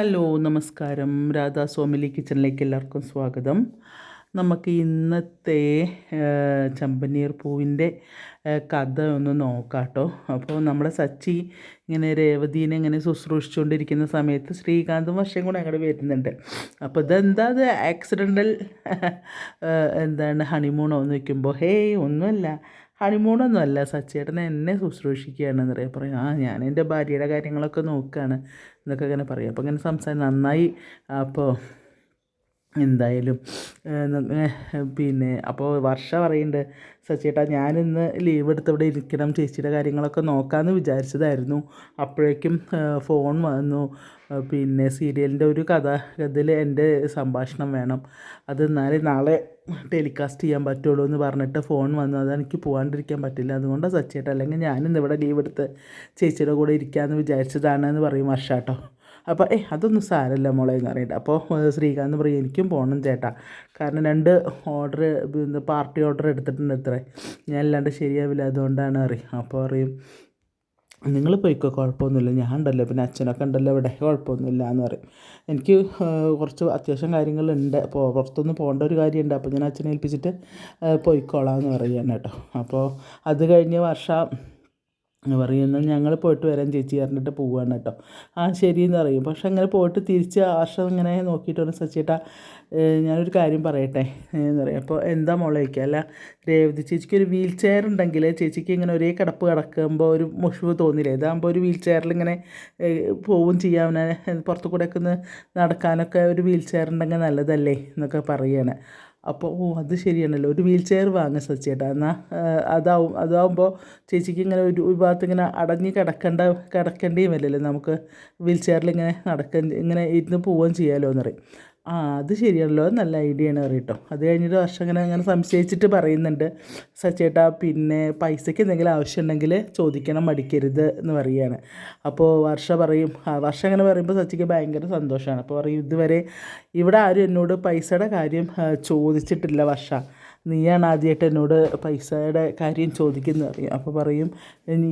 Hello നമസ്കാരം. രാധാ സോമിലി കിച്ചണിലേക്ക് എല്ലാവർക്കും സ്വാഗതം. നമുക്ക് ഇന്നത്തെ ചമ്പനീർ പൂവിന്റെ കഥ ഒന്ന് നോക്കാം കേട്ടോ അപ്പോൾ നമ്മുടെ സച്ചി ഇങ്ങനെ രേവതീനെ ഇങ്ങനെ ശുശ്രൂഷിച്ചുകൊണ്ടിരിക്കുന്ന സമയത്ത് ശ്രീകാന്തും വർഷം കൂടെ അങ്ങോട്ട് വരുന്നുണ്ട്. അപ്പോൾ ഇതെന്താ? അത് ആക്സിഡന്റൽ എന്താണ് ഹണിമൂണോ എന്ന് വയ്ക്കുമ്പോൾ ഹേയ് ഒന്നുമല്ല. ഹണിമൂണൊന്നും അല്ല സച്ചേട്ടൻ എന്നെ ശുശ്രൂഷിക്കുകയാണെന്ന് പറയാം പറയും ആ ഞാൻ എന്റെ ഭാര്യയുടെ കാര്യങ്ങളൊക്കെ നോക്കുകയാണ് എന്നൊക്കെ ഇങ്ങനെ പറയും. അപ്പോൾ ഇങ്ങനെ സംസാരം നന്നായി അപ്പോൾ എന്തായാലും പിന്നെ അപ്പോൾ വർഷ പറയുന്നുണ്ട് സച്ചേട്ടാ ഞാനിന്ന് ലീവ് എടുത്ത് ഇവിടെ ഇരിക്കണം ചേച്ചിയുടെ കാര്യങ്ങളൊക്കെ നോക്കാമെന്ന് വിചാരിച്ചതായിരുന്നു. അപ്പോഴേക്കും ഫോൺ വന്നു. പിന്നെ സീരിയലിന്റെ ഒരു കഥ ഇതിൽ എന്റെ സംഭാഷണം വേണം. അത് എന്നാലേ നാളെ ടെലികാസ്റ്റ് ചെയ്യാൻ പറ്റുള്ളൂ എന്ന് പറഞ്ഞിട്ട് ഫോൺ വന്നു. അതെനിക്ക് പോകാണ്ടിരിക്കാൻ പറ്റില്ല. അതുകൊണ്ടാണ് സച്ചേട്ടാ അല്ലെങ്കിൽ ഞാനിന്ന് ഇവിടെ ലീവ് എടുത്ത് ചേച്ചിയുടെ കൂടെ ഇരിക്കാമെന്ന് വിചാരിച്ചതാണ് എന്ന് പറയും വർഷ കേട്ടോ അപ്പോൾ ഏ അതൊന്നും സാരമില്ല മോളെ എന്ന് പറയട്ടെ അപ്പോൾ ശ്രീകാന്ത് പറയും എനിക്കും പോകണം ചേട്ടാ. കാരണം രണ്ട് ഓർഡർ പാർട്ടി ഓർഡർ എടുത്തിട്ടുണ്ട് ഇത്രേ. ഞാൻ അല്ലാണ്ട് ശരിയാവില്ല അതുകൊണ്ടാണ് അറിയും. അപ്പോൾ പറയും നിങ്ങൾ പോയിക്കോ കുഴപ്പമൊന്നുമില്ല. ഞാൻ ഉണ്ടല്ലോ. പിന്നെ അച്ഛനൊക്കെ ഉണ്ടല്ലോ ഇവിടെ. കുഴപ്പമൊന്നുമില്ല എന്ന് പറയും. എനിക്ക് കുറച്ച് അത്യാവശ്യം കാര്യങ്ങളുണ്ട്. അപ്പോൾ പുറത്തൊന്നും പോകേണ്ട ഒരു കാര്യമുണ്ട്. അപ്പോൾ ഞാൻ അച്ഛനെ ഏൽപ്പിച്ചിട്ട് പോയിക്കോളാം എന്ന് പറയുകയാണ് കേട്ടോ. അപ്പോൾ അത് കഴിഞ്ഞ വർഷം പറയുന്ന ഞങ്ങൾ പോയിട്ട് വരാം ചേച്ചി പറഞ്ഞിട്ട് പോവുകയാണ് കേട്ടോ. ആ ശരി എന്ന് പറയും. പക്ഷെ അങ്ങനെ പോയിട്ട് തിരിച്ച് ആർഷം ഇങ്ങനെ നോക്കിയിട്ട് പറഞ്ഞു സച്ചേട്ടാ ഞാനൊരു കാര്യം പറയട്ടെ? എന്ന് പറയും. അപ്പോൾ എന്താ മോളെ അല്ല രേവതി ചേച്ചിക്ക് ഒരു വീൽ ചെയർ ഉണ്ടെങ്കിൽ ചേച്ചിക്ക് ഇങ്ങനെ ഒരേ കിടപ്പ് കിടക്കുമ്പോൾ ഒരു മുഷിവ് തോന്നില്ല? ഇതാകുമ്പോൾ ഒരു വീൽ ചെയറിൽ ഇങ്ങനെ പോവും ചെയ്യാം. പുറത്തു കൂടെ ഒക്കെ ഒന്ന് നടക്കാനൊക്കെ ഒരു വീൽ ചെയർ ഉണ്ടെങ്കിൽ നല്ലതല്ലേ? എന്നൊക്കെ പറയുകയാണ് അപ്പോൾ ഓ അത് ശരിയാണല്ലോ. ഒരു വീൽ ചെയർ വാങ്ങ സച്ചേട്ടാ എന്നാൽ അതാവും അതാവുമ്പോൾ ചേച്ചിക്ക് ഇങ്ങനെ ഒരു ഭാഗത്ത് ഇങ്ങനെ അടങ്ങി കിടക്കേണ്ട കിടക്കേണ്ടിയും വരില്ലല്ലോ നമുക്ക് വീൽ ചെയറിൽ ഇങ്ങനെ നടക്കേണ്ടി ഇങ്ങനെ ഇരുന്ന് പോവുകയും ചെയ്യാമല്ലോ എന്ന് പറയും ആ അത് ശരിയാണല്ലോ നല്ല ഐഡിയ ആണ് കേട്ടോ അത് കഴിഞ്ഞിട്ട് വർഷം ഇങ്ങനെ അങ്ങനെ സംശയിച്ചിട്ട് പറയുന്നുണ്ട്. സച്ചേട്ടാ പിന്നെ പൈസയ്ക്ക് എന്തെങ്കിലും ആവശ്യമുണ്ടെങ്കിൽ ചോദിക്കണം മടിക്കരുത് എന്ന് പറയുകയാണ് അപ്പോൾ വർഷ പറയും വർഷം അങ്ങനെ പറയുമ്പോൾ സച്ചിക്ക് ഭയങ്കര സന്തോഷമാണ് അപ്പോൾ പറയും ഇതുവരെ ഇവിടെ ആരും എന്നോട് പൈസയുടെ കാര്യം ചോദിച്ചിട്ടില്ല വർഷ. നീയാണ് ആദ്യമായിട്ട് എന്നോട് പൈസയുടെ കാര്യം ചോദിക്കുന്നത്. പറയും അപ്പോൾ പറയും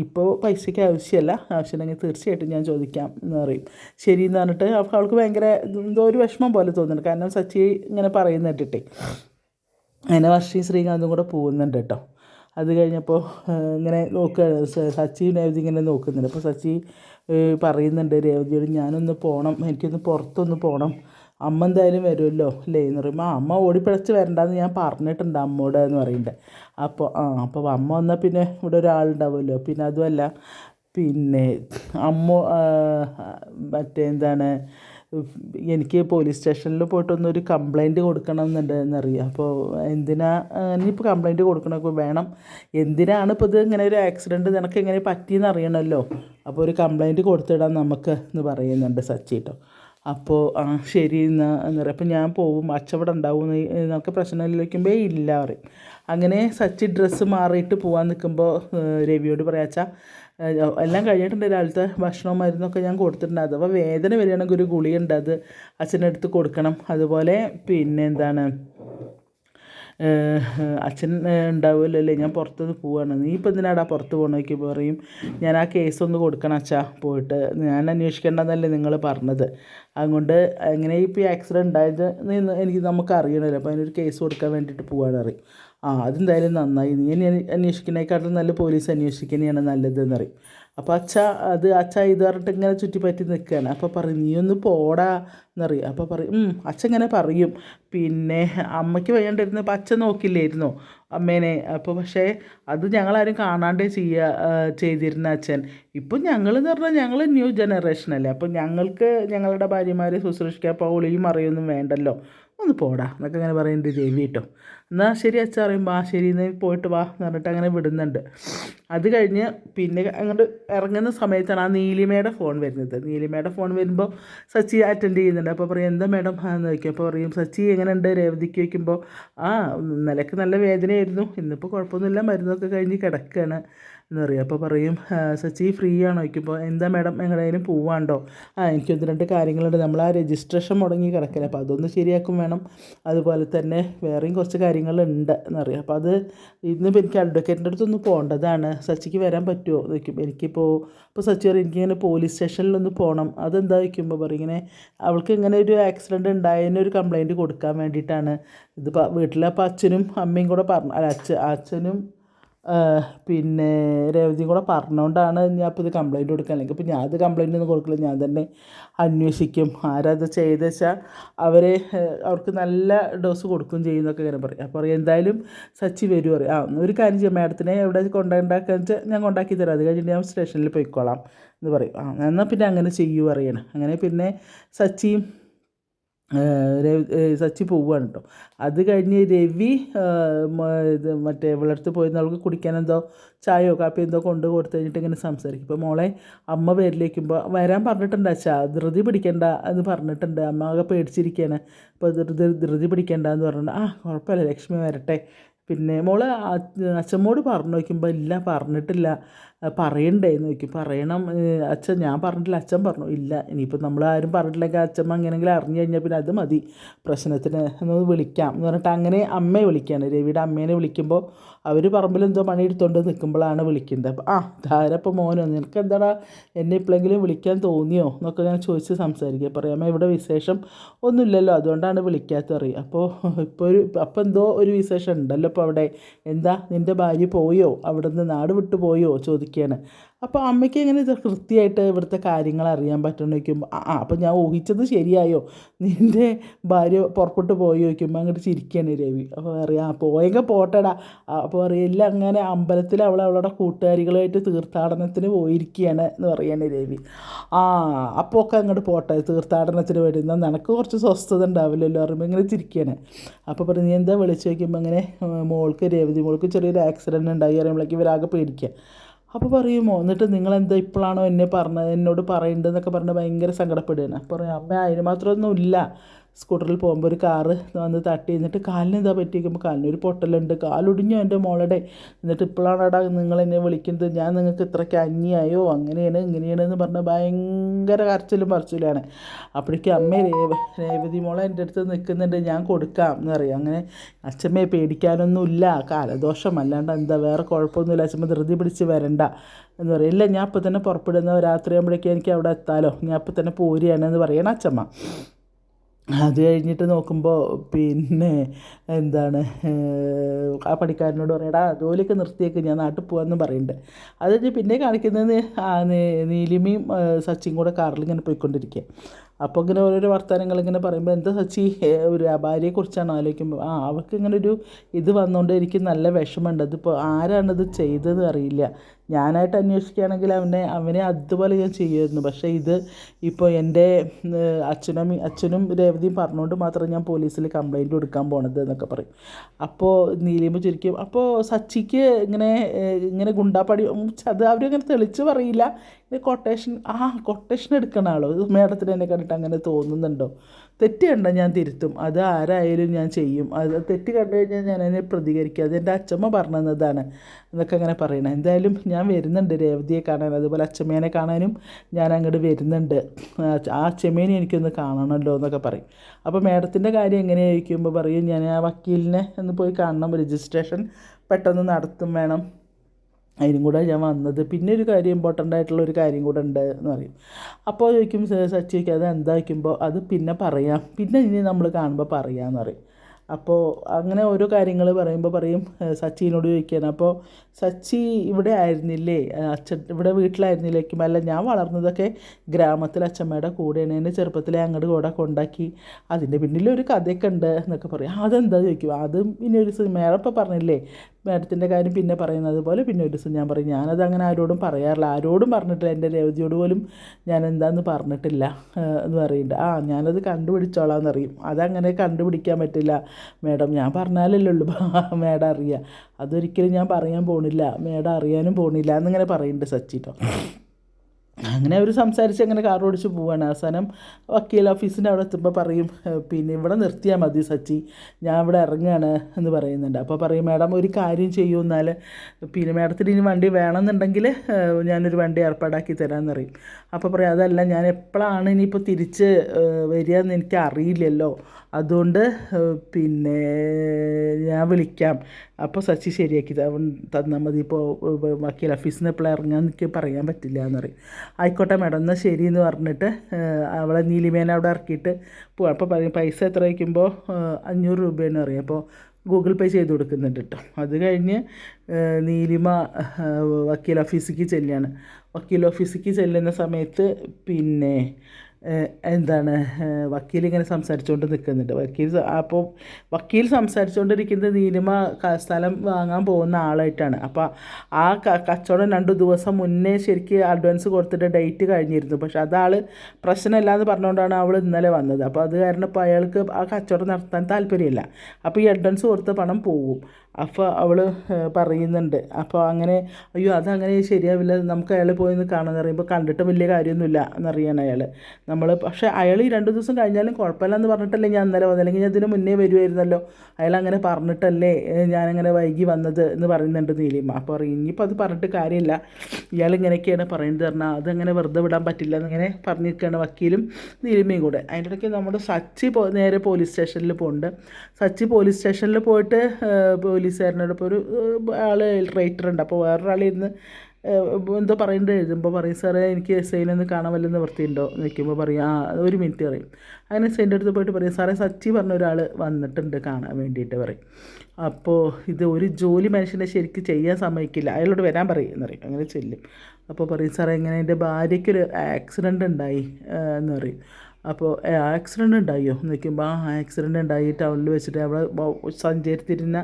ഇപ്പോൾ പൈസയ്ക്ക് ആവശ്യമല്ല ആവശ്യമുണ്ടെങ്കിൽ തീർച്ചയായിട്ടും ഞാൻ ചോദിക്കാം എന്ന് പറയും. ശരി എന്ന് പറഞ്ഞിട്ട് അപ്പോൾ അവൾക്ക് ഭയങ്കര എന്തോ ഒരു വിഷമം പോലെ തോന്നുന്നുണ്ട്. കാരണം സച്ചി ഇങ്ങനെ പറയുന്ന കേട്ടിട്ടേ. അങ്ങനെ വർഷയും ശ്രീകാന്തും കൂടെ പോകുന്നുണ്ട് കേട്ടോ. അത് കഴിഞ്ഞപ്പോൾ ഇങ്ങനെ നോക്കുകയാണ്. സച്ചി രേവതി ഇങ്ങനെ നോക്കുന്നുണ്ട്. അപ്പോൾ സച്ചി പറയുന്നുണ്ട് രേവതിയോട് ഞാനൊന്ന് പോകണം എനിക്കൊന്ന് പുറത്തൊന്ന് പോകണം അമ്മ എന്തായാലും വരുമല്ലോ അല്ലേ? എന്ന് പറയുമ്പോൾ അമ്മ ഓടിപ്പിഴച്ച് വരണ്ടെന്ന് ഞാൻ പറഞ്ഞിട്ടുണ്ട് അമ്മയോട് എന്ന് പറയുന്നുണ്ട് അപ്പോൾ ആ അപ്പോൾ അമ്മ വന്നാൽ പിന്നെ ഇവിടെ ഒരാളുണ്ടാവുമല്ലോ. പിന്നെ അതുമല്ല പിന്നെ അമ്മ മറ്റേ എന്താണ് എനിക്ക് പോലീസ് സ്റ്റേഷനിൽ പോയിട്ടൊന്നൊരു കംപ്ലൈന്റ് കൊടുക്കണം എന്നുണ്ട് എന്നറിയാം. അപ്പോൾ എന്തിനാ ഇനിയിപ്പോൾ കംപ്ലൈന്റ് കൊടുക്കണമൊക്കെ വേണം. എന്തിനാണ് ഇപ്പോൾ ഇത് ഇങ്ങനെ ഒരു ആക്സിഡന്റ് നിനക്ക് എങ്ങനെ പറ്റിയെന്ന് അറിയണമല്ലോ. അപ്പോൾ ഒരു കംപ്ലൈന്റ് കൊടുത്തിടാം നമുക്ക് എന്ന് പറയുന്നുണ്ട് സച്ചി കേട്ടോ അപ്പോൾ ആ ശരി എന്നാ എന്ന് പറയും. അപ്പോൾ ഞാൻ പോവും അച്ചവിടെ ഉണ്ടാവും നമുക്ക് പ്രശ്നമില്ലിരിക്കുമ്പോൾ ഇല്ല പറയും. അങ്ങനെ സച്ചി ഡ്രസ്സ് മാറിയിട്ട് പോകാൻ നിൽക്കുമ്പോൾ രവിയോട് പറയാച്ചാ എല്ലാം കഴിഞ്ഞിട്ടുണ്ട് രാവിലത്തെ ഭക്ഷണവും മരുന്നൊക്കെ ഞാൻ കൊടുത്തിട്ടുണ്ട്. അഥവാ വേദന വരികയാണെങ്കിൽ ഒരു ഗുളിയുണ്ട് അത് അച്ഛനടുത്ത് കൊടുക്കണം. അതുപോലെ പിന്നെ എന്താണ് അച്ഛൻ ഉണ്ടാവുമല്ലോ അല്ലേ ഞാൻ പുറത്തുനിന്ന് പോവാണ്. നീ ഇപ്പം എന്തിനാടാ പുറത്ത് പോകണമെന്നൊക്കെ പറയും. ഞാൻ ആ കേസ് ഒന്ന് കൊടുക്കണം അച്ഛാ പോയിട്ട്. ഞാൻ അന്വേഷിക്കേണ്ടെന്നല്ലേ നിങ്ങൾ പറഞ്ഞത്. അതുകൊണ്ട് എങ്ങനെ ഇപ്പോൾ ഈ ആക്സിഡന്റ് ഉണ്ടായത് എനിക്ക് നമുക്ക് അറിയണമല്ലോ. അപ്പോൾ അതിനൊരു കേസ് കൊടുക്കാൻ വേണ്ടിയിട്ട് പോവാണ് അറിയും ആ അതെന്തായാലും നന്നായി. നീ എന്നെ അന്വേഷിക്കുന്നതിനെക്കാട്ടും നല്ല പോലീസ് അന്വേഷിക്കുന്നതാണ് നല്ലതെന്ന് പറയും. അപ്പോൾ അച്ഛ അത് അച്ഛ ഇത് പറഞ്ഞിട്ട് ഇങ്ങനെ ചുറ്റിപ്പറ്റി നിൽക്കുകയാണ് അപ്പോൾ പറയും നീ ഒന്ന് പോടാ എന്നറിയും. അപ്പോൾ പറയും അച്ഛ ഇങ്ങനെ പറയും. പിന്നെ അമ്മയ്ക്ക് വയ്യാണ്ടിരുന്നപ്പോൾ അച്ഛൻ നോക്കില്ലായിരുന്നോ അമ്മേനെ. അപ്പോൾ പക്ഷേ അത് ഞങ്ങളാരും കാണാണ്ടേ ചെയ്യുക ചെയ്തിരുന്ന അച്ഛൻ. ഇപ്പം ഞങ്ങളെന്ന് പറഞ്ഞാൽ ഞങ്ങൾ ന്യൂ ജനറേഷനല്ലേ. അപ്പം ഞങ്ങൾക്ക് ഞങ്ങളുടെ ഭാര്യമാരെ ശുശ്രൂഷിക്കാൻ ഒളിയും അറിയൊന്നും വേണ്ടല്ലോ. ഒന്ന് പോടാ. എന്നൊക്കെ അങ്ങനെ പറയുന്നുണ്ട് രവി കേട്ടോ എന്നാൽ ശരി അച്ഛാ പറയുമ്പോൾ ആ ശരി നീ പോയിട്ട് വാ എന്ന് പറഞ്ഞിട്ട് അങ്ങനെ വിടുന്നുണ്ട്. അത് കഴിഞ്ഞ് പിന്നെ അങ്ങോട്ട് ഇറങ്ങുന്ന സമയത്താണ് ആ നീലിമയുടെ ഫോൺ വരുന്നത്. നീലിമയുടെ ഫോൺ വരുമ്പോൾ സച്ചി അറ്റൻഡ് ചെയ്യുന്നുണ്ട്. അപ്പോൾ പറയും എന്താ മേഡം? എന്ന് ചോദിക്കും. അപ്പോൾ പറയും സച്ചി എങ്ങനെയുണ്ട്? രേവതിക്ക് വയ്ക്കുമ്പോൾ ആ നിലയ്ക്ക് നല്ല വേദനയായിരുന്നു. ഇന്നിപ്പോൾ കുഴപ്പമൊന്നുമില്ല. മരുന്നൊക്കെ കഴിഞ്ഞ് കിടക്കുകയാണ് എന്ന് പറയും. അപ്പോൾ പറയും സച്ചി ഫ്രീ ആണോ? ചോദിക്കുമ്പോൾ എന്താ മാഡം എങ്ങനെയും പോവാണ്ടോ? ആ എനിക്ക് ഒന്ന് രണ്ട് കാര്യങ്ങളുണ്ട്. നമ്മൾ ആ രജിസ്ട്രേഷൻ മുടങ്ങി കിടക്കില്ല. അപ്പോൾ അതൊന്ന് ശരിയാക്കും വേണം. അതുപോലെ തന്നെ വേറെയും കുറച്ച് കാര്യങ്ങളുണ്ട് എന്നറിയാം അപ്പോൾ അത് ഇന്നിപ്പോൾ എനിക്ക് അഡ്വക്കേറ്റിന്റെ അടുത്തൊന്ന് പോകേണ്ടതാണ് സച്ചിക്ക് വരാൻ പറ്റുമോ എന്ന് ചോദിക്കും. എനിക്കിപ്പോൾ ഇപ്പോൾ സച്ചി പറയും എനിക്കിങ്ങനെ പോലീസ് സ്റ്റേഷനിലൊന്ന് പോകണം അതെന്താ ചോദിക്കുമ്പോൾ പറയും ഇങ്ങനെ അവൾക്ക് ഇങ്ങനെ ഒരു ആക്സിഡന്റ് ഉണ്ടായതിന് ഒരു കംപ്ലൈന്റ് കൊടുക്കാൻ വേണ്ടിയിട്ടാണ്. ഇതിപ്പോൾ വീട്ടിലപ്പോൾ അച്ഛനും അമ്മയും കൂടെ പറഞ്ഞു. അല്ല അച്ഛ അച്ഛനും പിന്നെ രേവതി കൂടെ പറഞ്ഞുകൊണ്ടാണ് ഞാൻ ഇപ്പോൾ ഇത് കംപ്ലയിന്റ് കൊടുക്കുക അല്ലെങ്കിൽ ഇപ്പോൾ ഞാൻ അത് കംപ്ലയിന്റ് ഒന്നും കൊടുക്കില്ല ഞാൻ തന്നെ അന്വേഷിക്കും. ആരത് ചെയ്ത് വെച്ചാൽ അവരെ അവർക്ക് നല്ല ഡോസ് കൊടുക്കുകയും ചെയ്യും എന്നൊക്കെ ഇങ്ങനെ പറയും. അപ്പോൾ പറയും എന്തായാലും സച്ചി വരും പറയും. ആ ഒരു കാര്യം ചെയ്യാം. മാഡത്തിനെ എവിടെ കൊണ്ടുണ്ടാക്കുക വെച്ചാൽ ഞാൻ കൊണ്ടാക്കി തരാം. അത് കഴിഞ്ഞിട്ട് ഞാൻ സ്റ്റേഷനിൽ പോയിക്കോളാം എന്ന് പറയും. ആ എന്നാൽ പിന്നെ അങ്ങനെ ചെയ്യൂ പറയണം. അങ്ങനെ പിന്നെ സച്ചിയും സച്ചി പോവുകയാണ് കേട്ടോ അത് കഴിഞ്ഞ് രവി ഇത് മറ്റേ വിളർത്ത് പോയി നമുക്ക് കുടിക്കാൻ എന്തോ ചായയോ കാപ്പിയോ എന്തോ കൊണ്ട് കൊടുത്തു കഴിഞ്ഞിട്ട് ഇങ്ങനെ സംസാരിക്കും. ഇപ്പോൾ മോളെ അമ്മ പേരിലേക്കുമ്പോൾ വരാൻ പറഞ്ഞിട്ടുണ്ട് അച്ഛാ. ധൃതി പിടിക്കണ്ട എന്ന് പറഞ്ഞിട്ടുണ്ട്. അമ്മ ആകെ പേടിച്ചിരിക്കുകയാണ്. അപ്പോൾ ധൃതി ധൃതി പിടിക്കണ്ട എന്ന് പറഞ്ഞിട്ട് ആ കുഴപ്പമില്ല ലക്ഷ്മി വരട്ടെ. പിന്നെ മോൾ അച്ഛമ്മോട് പറഞ്ഞു നോക്കുമ്പോൾ ഇല്ല പറഞ്ഞിട്ടില്ല. പറയണ്ടേ എന്ന് ചോദിക്കും. പറയണം അച്ഛൻ ഞാൻ പറഞ്ഞിട്ടില്ല അച്ഛൻ പറഞ്ഞു. ഇല്ല ഇനിയിപ്പോൾ നമ്മൾ ആരും പറഞ്ഞിട്ടില്ലെങ്കിൽ അച്ഛമ്മ എങ്ങനെയെങ്കിലും അറിഞ്ഞു കഴിഞ്ഞാൽ പിന്നെ അത് മതി. പ്രശ്നത്തിന് ഒന്ന് വിളിക്കാം എന്ന് പറഞ്ഞിട്ട് അങ്ങനെ അമ്മയെ വിളിക്കുകയാണ്. രവിയുടെ അമ്മേനെ വിളിക്കുമ്പോൾ അവർ പറമ്പിൽ എന്തോ പണി എടുത്തുകൊണ്ട് നിൽക്കുമ്പോഴാണ് വിളിക്കുന്നത്. അപ്പോൾ ആ ധാരപ്പം മോനോ? നിനക്ക് എന്താടാ എന്നെ ഇപ്പോഴെങ്കിലും വിളിക്കാൻ തോന്നിയോ? എന്നൊക്കെ ഞാൻ ചോദിച്ച് സംസാരിക്കുക. പറയാമ ഇവിടെ വിശേഷം ഒന്നുമില്ലല്ലോ അതുകൊണ്ടാണ് വിളിക്കാത്ത അറിയുക അപ്പോൾ ഇപ്പോൾ ഒരു അപ്പോൾ എന്തോ ഒരു വിശേഷം ഉണ്ടല്ലോ ഇപ്പോൾ അവിടെ. എന്താ നിന്റെ ഭാര്യ പോയോ? അവിടെ നിന്ന് നാട് വിട്ടു പോയോ? ചോദിക്കുകയാണ് അപ്പോൾ അമ്മയ്ക്ക് എങ്ങനെ ഇത് കൃത്യമായിട്ട് ഇവിടുത്തെ കാര്യങ്ങൾ അറിയാൻ പറ്റുമെന്ന് ചോദിക്കുമ്പോൾ ആ അപ്പം ഞാൻ ഊഹിച്ചത് ശരിയായോ? നിന്റെ ഭാര്യ പുറപ്പെട്ട് പോയി? ചോദിക്കുമ്പോൾ അങ്ങോട്ട് ചിരിക്കുകയാണ് രവി. അപ്പോൾ അറിയാം പോയെങ്കിൽ പോട്ടടാ. അപ്പോൾ അപ്പോൾ എല്ലാം അങ്ങനെ അമ്പലത്തിൽ അവൾ അവളുടെ കൂട്ടുകാരികളുമായിട്ട് തീർത്ഥാടനത്തിന് പോയിരിക്കുകയാണ് എന്ന് പറയാണ് രവി. ആ അപ്പോൾ ഒക്കെ അങ്ങോട്ട് പോട്ടെ. തീർത്ഥാടനത്തിന് വരുന്ന നിനക്ക് കുറച്ച് സ്വസ്ഥത ഉണ്ടാവില്ലല്ലോ പറയുമ്പോൾ ഇങ്ങനെ ചിരിക്കുകയാണ്. അപ്പോൾ പറയും നീ എന്താ വിളിച്ച് ചോദിക്കുമ്പോൾ ഇങ്ങനെ മോൾക്ക് രവതി മോൾക്ക് ചെറിയൊരു ആക്സിഡന്റ് ഉണ്ടായി പറയുമ്പോഴേക്ക് ഇവരാകെ പേടിക്കുക. അപ്പോൾ പറയുമോ? എന്നിട്ട് നിങ്ങൾ എന്താ ഇപ്പോഴാണോ എന്നെ പറഞ്ഞത് എന്നോട് പറയേണ്ടതെന്നൊക്കെ പറഞ്ഞ് ഭയങ്കര സങ്കടപ്പെടുകയാണ്. പറയും അമ്മ അതിന് മാത്രമൊന്നും ഇല്ല സ്കൂട്ടറിൽ പോകുമ്പോൾ ഒരു കാറ് വന്ന് തട്ടി എന്നിട്ട് കാലിന് എന്താ പറ്റിയിരിക്കുമ്പോൾ ഒരു പൊട്ടലുണ്ട്. കാലൊടിഞ്ഞു എന്റെ മോളുടെ. എന്നിട്ട് ഇപ്പോഴാണടാ നിങ്ങൾ എന്നെ വിളിക്കുന്നത്. ഞാൻ നിങ്ങൾക്ക് ഇത്രയ്ക്ക് അന്യായോ? അങ്ങനെയാണ് ഇങ്ങനെയാണ് എന്ന് പറഞ്ഞ് ഭയങ്കര കരച്ചിലും പറച്ചിലാണ് അപ്പോഴേക്കും അമ്മ രേവ രേവതി മോളെ എന്റെ അടുത്ത് നിൽക്കുന്നുണ്ട് ഞാൻ കൊടുക്കാം എന്ന് പറയും. അങ്ങനെ അച്ഛമ്മയെ പേടിക്കാനൊന്നുമില്ല. കാലദോഷം അല്ലാണ്ട് എന്താ വേറെ കുഴപ്പമൊന്നുമില്ല. അച്ഛമ്മ ധൃതി പിടിച്ച് വരണ്ട എന്ന് പറയും. ഇല്ല ഞാൻ അപ്പോൾ തന്നെ പുറപ്പെടുന്ന രാത്രി ആകുമ്പോഴേക്കും എനിക്ക് അവിടെ എത്താലോ. ഞാൻ അപ്പോൾ തന്നെ പോരുകയാണെന്ന് പറയണം അച്ഛമ്മ. അത് കഴിഞ്ഞിട്ട് നോക്കുമ്പോൾ പിന്നെ എന്താണ് ആ പണിക്കാരനോട് പറയടാ ജോലിയൊക്കെ നിർത്തിയേക്ക് ഞാൻ നാട്ടിൽ പോകാമെന്ന് പറയുന്നുണ്ട് അത് കഴിഞ്ഞ് പിന്നെ കാണിക്കുന്നത് നീലിമയും സച്ചിയും കൂടെ കാറിൽ ഇങ്ങനെ പോയിക്കൊണ്ടിരിക്കുക അപ്പോൾ ഇങ്ങനെ ഓരോരോ വർത്തമാനങ്ങൾ ഇങ്ങനെ പറയുമ്പോൾ എന്താ സച്ചി? ഒരു ഭാര്യയെക്കുറിച്ചാണ് ആലോചിക്കുമ്പോൾ ആ അവൾക്ക് ഇങ്ങനെ ഒരു ഇത് വന്നുകൊണ്ട് എനിക്ക് നല്ല വിഷമമുണ്ട്. അതിപ്പോൾ ആരാണിത് ചെയ്തതെന്ന് അറിയില്ല. ഞാനായിട്ട് അന്വേഷിക്കുകയാണെങ്കിൽ അവനെ അവനെ അതുപോലെ ഞാൻ ചെയ്യുമായിരുന്നു. പക്ഷേ ഇത് ഇപ്പോൾ എന്റെ അച്ഛനും അച്ഛനും രേവതിയും പറഞ്ഞുകൊണ്ട് മാത്രം ഞാൻ പോലീസിൽ കംപ്ലൈന്റ് കൊടുക്കാൻ പോണത് എന്നൊക്കെ പറയും. അപ്പോൾ നീലിയുമ്പോൾ ചുരുക്കും അപ്പോൾ സച്ചിക്ക് ഇങ്ങനെ ഇങ്ങനെ ഗുണ്ടാപ്പടി അത് അവരങ്ങനെ തെളിച്ച് പറയില്ല. ഇത് കൊട്ടേഷൻ ആ കൊട്ടേഷൻ എടുക്കണ ആളോ? മേഡത്തിന് എന്നെ കണ്ടിട്ട് അങ്ങനെ തോന്നുന്നുണ്ടോ? തെറ്റ് കണ്ടാൽ ഞാൻ തിരുത്തും. അത് ആരായാലും ഞാൻ ചെയ്യും. അത് തെറ്റ് കണ്ടു കഴിഞ്ഞാൽ ഞാൻ അതിനെ പ്രതികരിക്കുക അത് എന്റെ അച്ഛമ്മ പറഞ്ഞു തന്നതാണ് എന്നൊക്കെ അങ്ങനെ പറയണം. എന്തായാലും ഞാൻ വരുന്നുണ്ട് രേവതിയെ കാണാൻ. അതുപോലെ അച്ഛമ്മേനെ കാണാനും ഞാൻ അങ്ങോട്ട് വരുന്നുണ്ട്. ആ അച്ഛമ്മേനെ എനിക്കൊന്ന് കാണണമല്ലോ എന്നൊക്കെ പറയും. അപ്പോൾ മേഡത്തിന്റെ കാര്യം എങ്ങനെയായിരിക്കുമ്പോൾ പറയും. ഞാൻ ആ വക്കീലിനെ ഒന്ന് പോയി കാണണം. രജിസ്ട്രേഷൻ പെട്ടെന്ന് നടത്തും വേണം. അതിനും കൂടെ ഞാൻ വന്നത്. പിന്നെ ഒരു കാര്യം ഇമ്പോർട്ടന്റ് ആയിട്ടുള്ള ഒരു കാര്യം കൂടെ ഉണ്ട് എന്ന് പറയും. അപ്പോൾ ചോദിക്കും സച്ചിക്ക് അത് എന്താ വയ്ക്കുമ്പോൾ അത് പിന്നെ പറയാം. പിന്നെ ഇനി നമ്മൾ കാണുമ്പോൾ പറയാമെന്ന് പറയും. അപ്പോൾ അങ്ങനെ ഓരോ കാര്യങ്ങൾ പറയുമ്പോൾ പറയും സച്ചിനോട് ചോദിക്കുകയാണ് അപ്പോൾ സച്ചി ഇവിടെ ആയിരുന്നില്ലേ? അച്ഛൻ ഇവിടെ വീട്ടിലായിരുന്നില്ലേക്കും അല്ല ഞാൻ വളർന്നതൊക്കെ ഗ്രാമത്തിൽ അച്ഛമ്മയുടെ കൂടെയാണ്. എന്നെ ചെറുപ്പത്തിലെ അങ്ങോട്ട് കൂടെ കൊണ്ടാക്കി അതിന്റെ പിന്നിലൊരു കഥയൊക്കെ ഉണ്ട് എന്നൊക്കെ പറയും. അതെന്താ ചോദിക്കും? അതും ഇനി ഒരു സിനിമ. പറഞ്ഞില്ലേ മേഡത്തിന്റെ കാര്യം പിന്നെ പറയുന്നത് പോലെ പിന്നെ ഒരു ദിവസം ഞാൻ പറയും ഞാനത് അങ്ങനെ ആരോടും പറയാറില്ല. ആരോടും പറഞ്ഞിട്ടില്ല. എന്റെ രേവതിയോട് പോലും ഞാൻ എന്താന്ന് പറഞ്ഞിട്ടില്ല എന്ന് പറയുന്നുണ്ട്. ആ ഞാനത് കണ്ടുപിടിച്ചോളാം എന്നറിയും. അതങ്ങനെ കണ്ടുപിടിക്കാൻ പറ്റില്ല മേഡം. ഞാൻ പറഞ്ഞാലല്ലേ ഉള്ളൂ. മേഡം അറിയുക അതൊരിക്കലും ഞാൻ പറയാൻ പോണില്ല. മേഡം അറിയാനും പോണില്ല എന്നിങ്ങനെ പറയുന്നുണ്ട് സച്ചിട്ടോ. അങ്ങനെ അവർ സംസാരിച്ച് അങ്ങനെ കാർ ഓടിച്ച് പോവാണ്. അവസാനം വക്കീൽ ഓഫീസിന്റെ അവിടെ എത്തുമ്പോൾ പറയും പിന്നെ ഇവിടെ നിർത്തിയാൽ മതി സച്ചി. ഞാൻ ഇവിടെ ഇറങ്ങുകയാണ് എന്ന് പറയുന്നുണ്ട്. അപ്പോൾ പറയും മാഡം ഒരു കാര്യം ചെയ്യൂ എന്നാൽ പിന്നെ മാഡത്തിന് ഇനി വണ്ടി വേണമെന്നുണ്ടെങ്കിൽ ഞാനൊരു വണ്ടി ഏർപ്പാടാക്കി തരാമെന്ന് പറയും. അപ്പോൾ പറയും അതല്ല ഞാൻ എപ്പോഴാണ് ഇനിയിപ്പോൾ തിരിച്ച് വരികയെന്ന് എനിക്ക് അറിയില്ലല്ലോ. അതുകൊണ്ട് പിന്നെ ഞാൻ വിളിക്കാം. അപ്പോൾ സച്ചി ശരിയാക്കി തന്നാൽ മതി. ഇപ്പോൾ വക്കീൽ ഓഫീസിൽ നിന്ന് എപ്പോഴാണ് ഇറങ്ങാമെന്ന് എനിക്ക് പറയാൻ പറ്റില്ല എന്ന് പറയും. ആയിക്കോട്ടെ മാഡം എന്നാൽ ശരി എന്ന് പറഞ്ഞിട്ട് അവളെ നീലിമേനെ അവിടെ ഇറക്കിയിട്ട് പോവാം. അപ്പോൾ പറയും പൈസ എത്ര വയ്ക്കുമ്പോൾ അഞ്ഞൂറ് രൂപയാണ് പറയും അപ്പോൾ ഗൂഗിൾ പേ ചെയ്ത് കൊടുക്കുന്നുണ്ട് കേട്ടോ അത് കഴിഞ്ഞ് നീലിമ വക്കീൽ ഓഫീസിലേക്ക് ചെല്ലുകയാണ് വക്കീൽ ഓഫീസിലേക്ക് ചെല്ലുന്ന സമയത്ത് പിന്നെ എന്താണ്? വക്കീൽ ഇങ്ങനെ സംസാരിച്ചുകൊണ്ട് നിൽക്കുന്നുണ്ട് വക്കീൽ അപ്പോൾ വക്കീൽ സംസാരിച്ചുകൊണ്ടിരിക്കുന്നത് നീലിമ സ്ഥലം വാങ്ങാൻ പോകുന്ന ആളായിട്ടാണ്. അപ്പോൾ ആ കച്ചവടം രണ്ട് ദിവസം മുന്നേ ശരിക്ക് അഡ്വാൻസ് കൊടുത്തിട്ട് ഡേറ്റ് കഴിഞ്ഞിരുന്നു. പക്ഷെ അതാൾ പ്രശ്നമില്ല എന്ന് പറഞ്ഞുകൊണ്ടാണ് അവൾ ഇന്നലെ വന്നത്. അപ്പോൾ അത് കാരണം ഇപ്പോൾ അയാൾക്ക് ആ കച്ചവടം നടത്താൻ താല്പര്യമില്ല. അപ്പോൾ ഈ അഡ്വാൻസ് കൊടുത്ത പണം പോകും അപ്പോൾ അവൾ പറയുന്നുണ്ട്. അപ്പോൾ അങ്ങനെ അയ്യോ അതങ്ങനെ ശരിയാവില്ല. നമുക്ക് അയാൾ പോയി ഒന്ന് കാണാമെന്ന് പറയുമ്പോൾ കണ്ടിട്ട് വലിയ കാര്യമൊന്നുമില്ല എന്നറിയാണ് അയാൾ നമ്മൾ പക്ഷേ അയാൾ ഈ രണ്ട് ദിവസം കഴിഞ്ഞാലും കുഴപ്പമില്ല എന്ന് പറഞ്ഞിട്ടല്ലേ ഞാൻ അന്നേരം വന്നത്. അല്ലെങ്കിൽ ഞാൻ ഇതിന് മുന്നേ വരുമായിരുന്നല്ലോ അയാൾ അങ്ങനെ പറഞ്ഞിട്ടല്ലേ ഞാനങ്ങനെ വൈകി വന്നത് എന്ന് പറയുന്നുണ്ട് നീലിമ. അപ്പോൾ പറയും ഇനിയിപ്പോൾ അത് പറഞ്ഞിട്ട് കാര്യമില്ല. ഇയാൾ ഇങ്ങനെയൊക്കെയാണ് പറയുന്നത് പറഞ്ഞാൽ അതങ്ങനെ വെറുതെ വിടാൻ പറ്റില്ല എന്നിങ്ങനെ പറഞ്ഞിരിക്കുകയാണ് വക്കീലും നീലിമയും കൂടെ. അതിന്റെ ഇടയ്ക്ക് നമ്മുടെ സച്ചി നേരെ പോലീസ് സ്റ്റേഷനിൽ പോകുന്നുണ്ട് സച്ചി പോലീസ് സ്റ്റേഷനിൽ പോയിട്ട് ഏഹ്, പോലീസുകാരനോട് ഇപ്പോൾ ഒരു ആൾ റൈറ്റർ ഉണ്ട് അപ്പോൾ വേറൊരാളിരുന്ന് ഇന്ന് എന്തോ പറയുന്നത് എഴുതുമ്പോൾ പറയും സാറേ എനിക്ക് എസ് ഒന്ന് കാണാൻ വല്ല നിവൃത്തിയുണ്ടോ? നിൽക്കുമ്പോൾ പറയും ആ ഒരു മിനിറ്റ് പറയും. അങ്ങനെ എസ് ഐന്റെ അടുത്ത് പോയിട്ട് പറയും സാറേ സച്ചി പറഞ്ഞ ഒരാൾ വന്നിട്ടുണ്ട് കാണാൻ വേണ്ടിയിട്ട് പറയും. അപ്പോൾ ഇത് ഒരു ജോലി മനുഷ്യനെ ശരിക്കും ചെയ്യാൻ സമ്മതിക്കില്ല. അയാളോട് വരാൻ പറയും എന്ന് പറയും. അങ്ങനെ ചെല്ലും. അപ്പോൾ പറയും സാറേ ഇങ്ങനെ എന്റെ ഭാര്യയ്ക്കൊരു ആക്സിഡന്റ് ഉണ്ടായി എന്ന് പറയും. അപ്പോൾ ആക്സിഡന്റ് ഉണ്ടായോ? നിൽക്കുമ്പോൾ ആ ആക്സിഡന്റ് ഉണ്ടായി ടൗണിൽ വെച്ചിട്ട് അവിടെ സഞ്ചരിച്ചിരുന്ന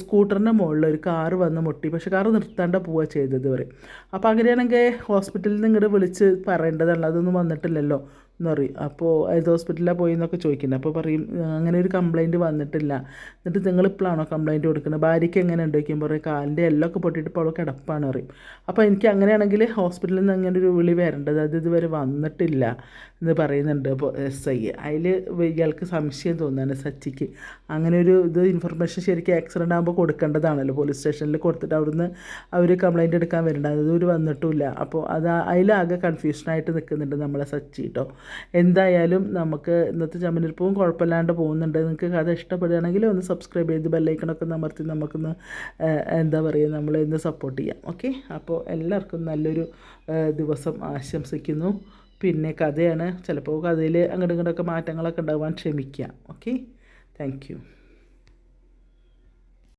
സ്കൂട്ടറിന്റെ മുകളിൽ ഒരു കാറ് വന്ന് മുട്ടി. പക്ഷേ കാറ് നിർത്താണ്ട പോവുക ചെയ്തത് പറയും അപ്പോൾ അങ്ങനെയാണെങ്കിൽ ഹോസ്പിറ്റലിൽ നിന്ന് ഇങ്ങോട്ട് വിളിച്ച് പറയേണ്ടതല്ല അതൊന്നും വന്നിട്ടില്ലല്ലോ. എന്ന് പറയും അപ്പോൾ ഏത് ഹോസ്പിറ്റലിലാണ് പോയി എന്നൊക്കെ ചോദിക്കുന്നത് അപ്പോൾ പറയും അങ്ങനെ ഒരു കംപ്ലൈന്റ് വന്നിട്ടില്ല. എന്നിട്ട് നിങ്ങൾ ഇപ്പോഴാണോ കംപ്ലൈന്റ് കൊടുക്കുന്നത് ഭാര്യയ്ക്ക് എങ്ങനെ ഉണ്ട്? പറയും കാലിന്റെ എല്ലൊക്കെ പൊട്ടിയിട്ട് ഇപ്പോൾ അവൾ കിടപ്പാണ്. പറയും. അപ്പോൾ എനിക്ക് അങ്ങനെയാണെങ്കിൽ ഹോസ്പിറ്റലിൽ നിന്ന് അങ്ങനെ ഒരു വിളി വരേണ്ടത് അത് ഇതുവരെ വന്നിട്ടില്ല എന്ന് പറയുന്നുണ്ട്. ഇപ്പോൾ എസ് ഐ. അതിൽ ഇയാൾക്ക് സംശയം തോന്നുകയാണ് സച്ചിക്ക്. അങ്ങനെ ഒരു ഇത് ഇൻഫർമേഷൻ ശരിക്കും ആക്സിഡന്റ് ആകുമ്പോൾ കൊടുക്കേണ്ടതാണല്ലോ. പോലീസ് സ്റ്റേഷനിൽ കൊടുത്തിട്ട് അവിടുന്ന് അവർ കംപ്ലൈന്റ് എടുക്കാൻ വരേണ്ട. അതൊരു ഒരു വന്നിട്ടുമില്ല അപ്പോൾ അത് അതിലാകെ കൺഫ്യൂഷനായിട്ട് നിൽക്കുന്നുണ്ട് നമ്മളെ സച്ചി കേട്ടോ എന്തായാലും നമുക്ക് ഇന്നത്തെ ചമ്മനിരിപ്പവും കുഴപ്പമില്ലാണ്ട് പോകുന്നുണ്ട്. നിങ്ങൾക്ക് കഥ ഇഷ്ടപ്പെടുകയാണെങ്കിൽ ഒന്ന് സബ്സ്ക്രൈബ് ചെയ്ത് ബെല്ലൈക്കണൊക്കെ അമർത്തി നമുക്കൊന്ന് എന്താ പറയുക നമ്മൾ ഇന്ന് സപ്പോർട്ട് ചെയ്യാം. ഓക്കെ അപ്പോൾ എല്ലാവർക്കും നല്ലൊരു ദിവസം ആശംസിക്കുന്നു. പിന്നെ കഥയാണ്. ചിലപ്പോൾ കഥയിൽ അങ്ങോട്ടും ഇങ്ങോട്ടൊക്കെ മാറ്റങ്ങളൊക്കെ ഉണ്ടാവാൻ ക്ഷമിക്കുക ഓക്കെ താങ്ക്